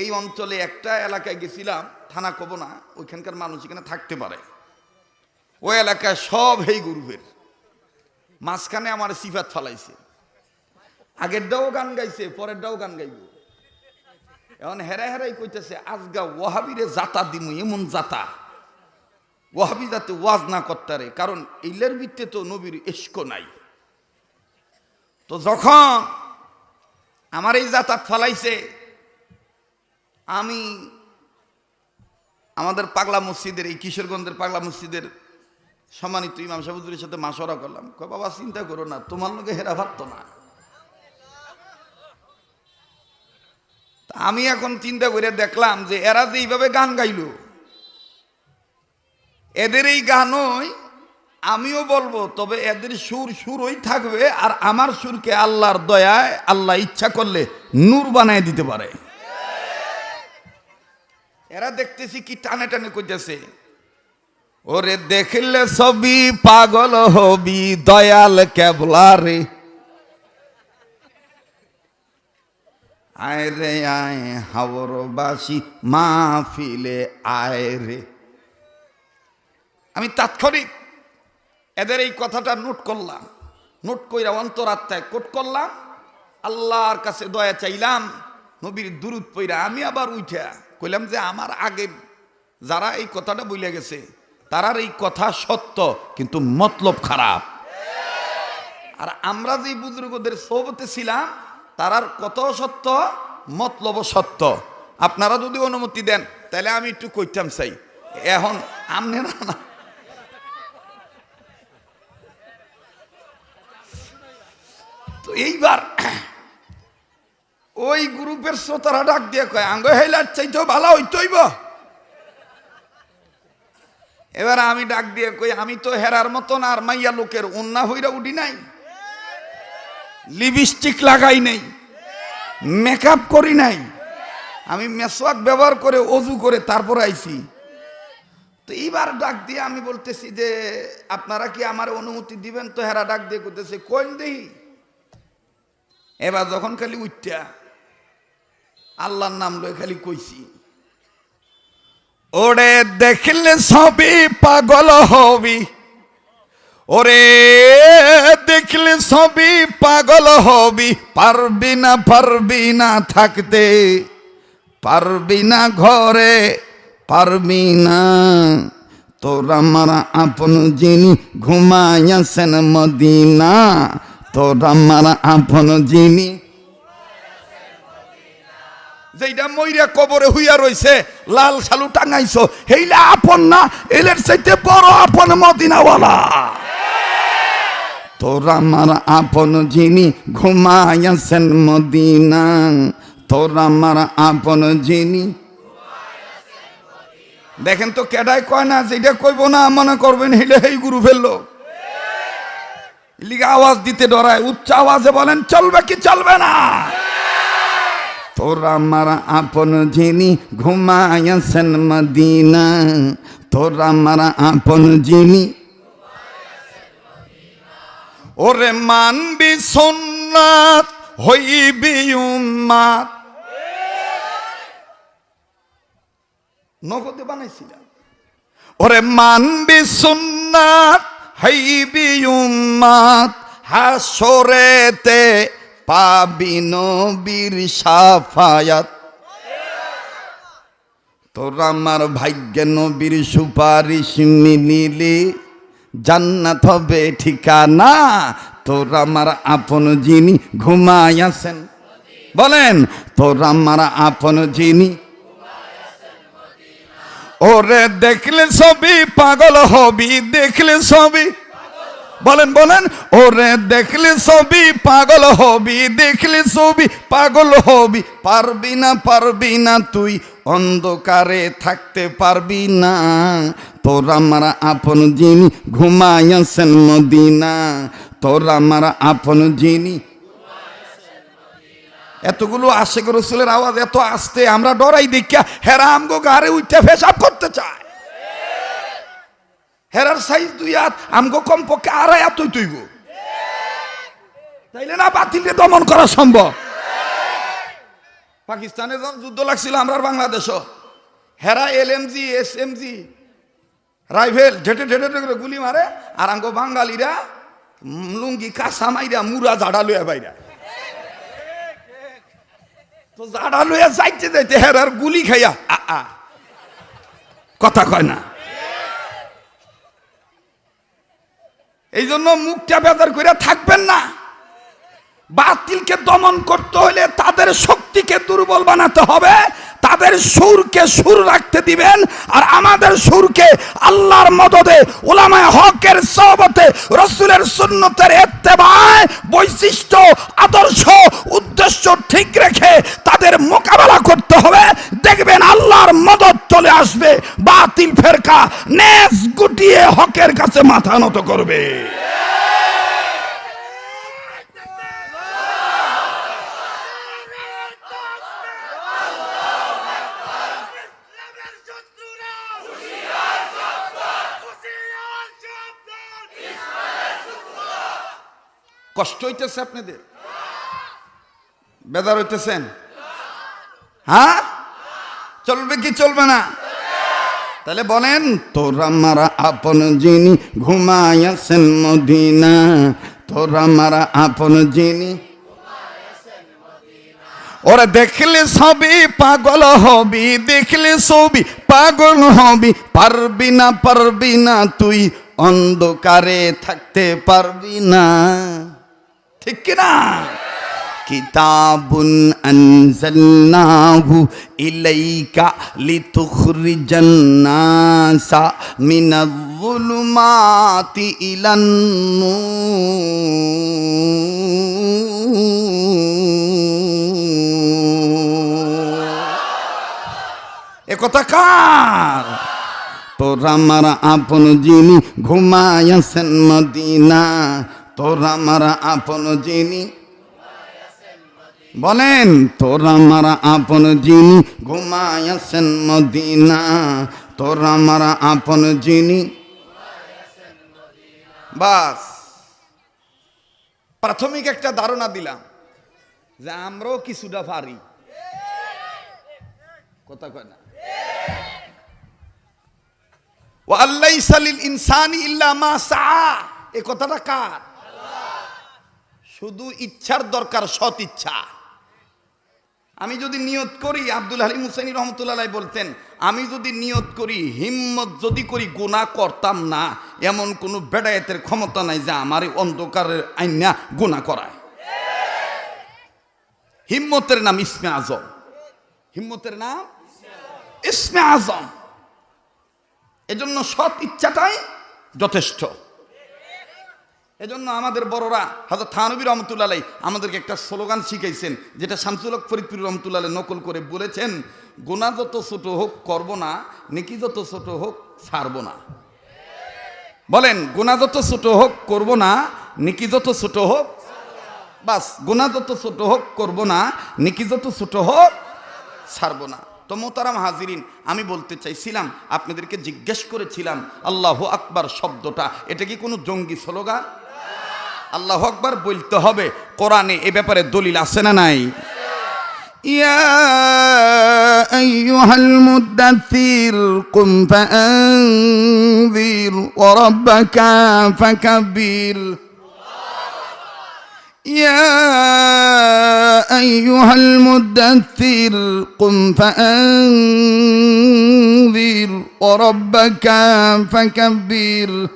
এই অঞ্চলে একটা এলাকায় গেছিলাম, থানা কব না, ওইখানকার মানুষ এখানে থাকতে পারে। ওই এলাকায় সব হেই গ্রুপের মাঝখানে আমার সিফাত ফালাইছে। আগেরটাও গান গাইছে, পরেরটাও গান গাইব। এখন হেরা হেরাই কইতেছে, আজগা ওয়াহাবিরে জাতা দিমু, এমন জাতা। ওয়াহাবি যাতে ওয়াজ না করতারে, কারণ ইলের ভিত্তে তো নবীর ইস্ক নাই। তো যখন আমার এই জাতাত ফালাইছে আমি আমাদের পাগলা মসজিদের, এই কিশোরগঞ্জের পাগলা মসজিদের সম্মানিত ইমাম সাহুদুরের সাথে মাসরা করলাম। বাবা, চিন্তা করো না, তোমার লোকে হেরা ভাবতো না আমি এখন চিন্তা করে দেখলাম যে এরা যে এইভাবে গান গাইলো, এদের এই গান গানই আমিও বলব, তবে এদের সুর সুর সুরই থাকবে, আর আমার সুরকে আল্লাহর দয়ায়, আল্লাহ ইচ্ছা করলে নূর বানায় দিতে পারে। এরা দেখতেছি কি টানে টানে করতেছে। ওরে দেখলে সবই পাগল হবি, দয়াল কেবলা রে। আয় রে, আয় হাওরবাসী, মাহফিলে আয় রে। আমি তাৎক্ষণিক এদের এই কথাটা নোট করলাম। নোট কইরা অন্তরাত্মায় কোট করলাম। আল্লাহর কাছে দয়া চাইলাম, নবীর দুরুদ পইরা আমি আবার উঠা কইলাম যে আমার আগের যারা এই কথাটা বইলে গেছে, তারার এই কথা সত্য, কিন্তু মতলব খারাপ। আর আমরা যে বুজুর্গদের সোবতে ছিলাম, তারার কত সত্য মতলব সত্য। আপনারা যদি অনুমতি দেন, তাহলে আমি একটু কইতাম চাই। এখন আমনে না না। তো এইবার ওই গ্রুপের শ্রোতারা ডাক দিয়ে কয়, আঙ্গ হেলার চাইতেও ভালো হইতইব? এবার আমি ডাক দিয়ে কই, আমি তো হেরার মতন আর মাইয়া লোকের উন্না হইরা উঠি নাই। লিপস্টিক লাগাই নাই। মেকআপ করি নাই। আমি মেসওয়াক ব্যবহার করে অজু করে তারপর আইছি। তো এইবার ডাক দিয়ে আমি বলতেছি যে, আপনারা কি আমার অনুমতি দিবেন? তো হেরা ডাক দিয়ে করতেছে কোন দেই। এবার যখন খালি উঠটা আল্লাহর নাম লয়ে খালি কইছি। ওরে দেখলে সবই পাগল হবি। ওরে দেখলে সবই পাগল হবি। পারবি না পারবি না থাকতে, পারবি না ঘরে, পারবি না। তোর আমার আপন যিনি ঘুমাইয়াছেন মদিনা, তোর আমার আপন যিনি যেইটা মইরা কবরে হইয়া রইছে, লাল সালু টাঙাইছো, হেইলা আপন না, এলের চাইতে বড় আপন মদিনাওয়ালা। তোর আমার আপন যিনি ঘুমাইয়াছেন মদিনা, তোর আমার আপন যিনি দেখেন তো কেডাই কয় না যেটা কইব না, মনে করবেন হেলে হেই গুরু ফেলল। লিগা আওয়াজ দিতে ডরায়, উচ্চ আওয়াজে বলেন, চলবে কি চলবে না? তোর আমার আপন যিনি ঘুমায়াছেন মদিনা। তোর আমার আপন যিনি ওরে মানবি সুন্নাত, হইবি উম্মাত। নগদে বানাইছিলাম। ওরে মানবি সুন্নাত, হইবি উম্মাত। হাসরেতে পাবি নবীর সাফায়াত। তোর আমার ভাগ্যে নবীর সুপারিশ মিলিলি, জান্নাত হবে ঠিকানা। তোর আমার আপন যিনি ঘুমায়াছেন বলেন, তোর আমার আপন যিনি ওরে দেখলে সবই পাগল হবি, দেখলে সবই বলেন বলেন, ওরে দেখলে সবই পাগল হবি, দেখলে সবই পাগল হবি, পারবি না পারবি না তুই, অন্ধকারে থাকতে পারবি না। তোর আমার আপন যিনি ঘুমাইয়াছেন মদিনা, তোর আমার আপন যিনি এতগুলো আশেখ রসুলের আওয়াজ এত আসতে আমরা ডরাই দেখিয়া হেরা আমগো গারে উঠতে পেশাব করতে চায়। হেরার সাইজ দুই হাত, আমগো কমপক্ষে আড়াই হাত তুই তুইব তাইলে না বাতিলকে দমন করা সম্ভব? পাকিস্তানে যখন যুদ্ধ লাগছিল আমরা বাংলাদেশও। হেরা L M G S M G rifle, ঢেটে ঢেটে করে গুলি মারে, আর আঙ্গো বাঙালিরা লুঙ্গি, কাঁচা মাইরা মুরা জাডা লইয়া বাইরা। তো জাডা লইয়া যাইতে যাইতে হেরার গুলি খাইয়া আ। কথা কয় না। এই জন্য মুখটা বেদার করে থাকবেন না। বাতিলকে দমন করতে হলে তাদের শক্তিকে দুর্বল বানাতে হবে, তাদের সুরকে সুর রাখতে দিবেন, আর আমাদের সুরকে আল্লাহর মদদে ওলামায় হকের সহবতে, রসুলের সুন্নতের এত্তেবায়, বৈশিষ্ট্য, আদর্শ, উদ্দেশ্য ঠিক রেখে তাদের মোকাবেলা করতে হবে। দেখবেন আল্লাহর মদত চলে আসবে, বাতিল ফেরকা নেস গুটিয়ে হকের কাছে মাথা নত করবে। কষ্ট হইতেছে আপনাদের? বেদার হইতেছেন? হ্যাঁ? চলবে কি চলবে না? তাহলে বলেন, তোরা মারা আপন যিনি ঘুমায়াছেন মদিনা। তোরা মারা আপন যিনি ওরা দেখলে সবই পাগল হবি, দেখলে সবই পাগল হবি। পারবি না পারবি না, তুই অন্ধকারে থাকতে পারবি না। ঠিক কিনা? কিতাবুন আনজালনাহু ইলাইকা লিতুখরিজান নাসা মিনাজ-যুলুমাতি ইলান নূর এ কথা কার? তোরা মারা আপন যিনি ঘুমায়াছেন মদিনা তোরা মারা আপন যিনি। বলেন, তোরা মারা আপন যিনি ঘুমায়াছেন মদিনা। তোরা মারা আপন যিনি বাস। প্রাথমিক একটা ধারণা দিলাম যে আমরাও কিছুটা পারি। কথা কয় না? ও আল্লাহ সালিল ইনসানি ইল্লা মা সা এ কথাটা কার? শুধু ইচ্ছার দরকার, সৎ ইচ্ছা। আমি যদি নিয়ত করি, আব্দুল হালিম হুসাইনি রহমতুল্লাহ বলতেন, আমি যদি নিয়ত করি, হিম্মত যদি করি গুণা করতাম না। এমন কোনো বেড়ায়েতের ক্ষমতা নাই যে আমার অন্ধকারের আইনা গুণা করায়। হিম্মতের নাম ইসমে আজম। হিম্মতের নাম ইসমে আজম। এজন্য সৎ ইচ্ছাটাই যথেষ্ট। এজন্য আমাদের বড়রা হাজর থানবী রহমতুল্লাহ আমাদেরকে একটা স্লোগান শিখাইছেন, যেটা শামসুল হক ফরিদপুর রহমতুল্লাহ নকল করে বলেছেন গোনা যত ছোট হোক করব না, নেকি যত ছোট হোক ছাড়বো না। বলেন গোনা যত ছোট হোক করব না, নেকি যত ছোট হোক বাস গোনা যত ছোট হোক করব না, নেকি যত ছোট হোক ছাড়বো না। তো মোতারাম হাজিরিন, আমি বলতে চাইছিলাম, আপনাদেরকে জিজ্ঞেস করেছিলাম, আল্লাহ আকবার শব্দটা, এটা কি কোনো জঙ্গি স্লোগান? আল্লাহ আকবার বলতে হবে কোরআনে এ ব্যাপারে দলিল আছে না নাই يا أيها المدثر قم فأنذر وربك فكبر يا أيها المدثر قم فأنذر وربك فكبر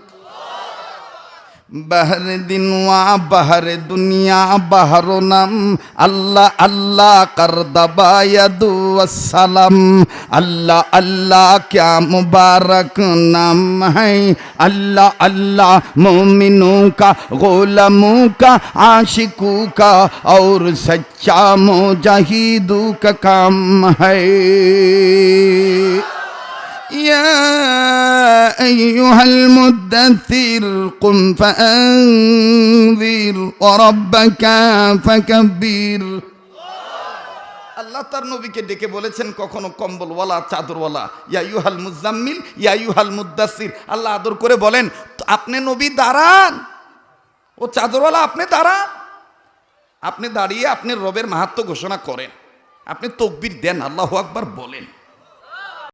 বাহার দিনওয়া, বাহারে দুনিয়া, বাহারো নাম। আল্লাহ আল্লাহ করদাবায়াদু আসসালাম। আল্লাহ আল্লাহ, ক্যা মুবারক নাম হ্যাঁ। আল্লাহ আল্লাহ, মোমিনু কা, গোলামু কা, আশিকু কা ওর সচ্চা মুজাহিদু কা কাম হ্যাঁ। يا أيها المدثر قم فأنذر وربك فكبر আল্লাহ তার নবীকে ডেকে বলেছেন কখনো কম্বলওয়ালা চাদরওয়ালা ইয়া ইউহাল মুজাম্মিল ইয়া ইউহাল মুদাসির আল্লাহ আদর করে বলেন "তো আপনি নবী দাঁড়ান ও চাদরওয়ালা আপনি দাঁড়ান আপনি দাঁড়িয়ে আপনি রবের মাহাত্ম ঘোষণা করেন আপনি তকবির দেন আল্লাহ আকবার বলেন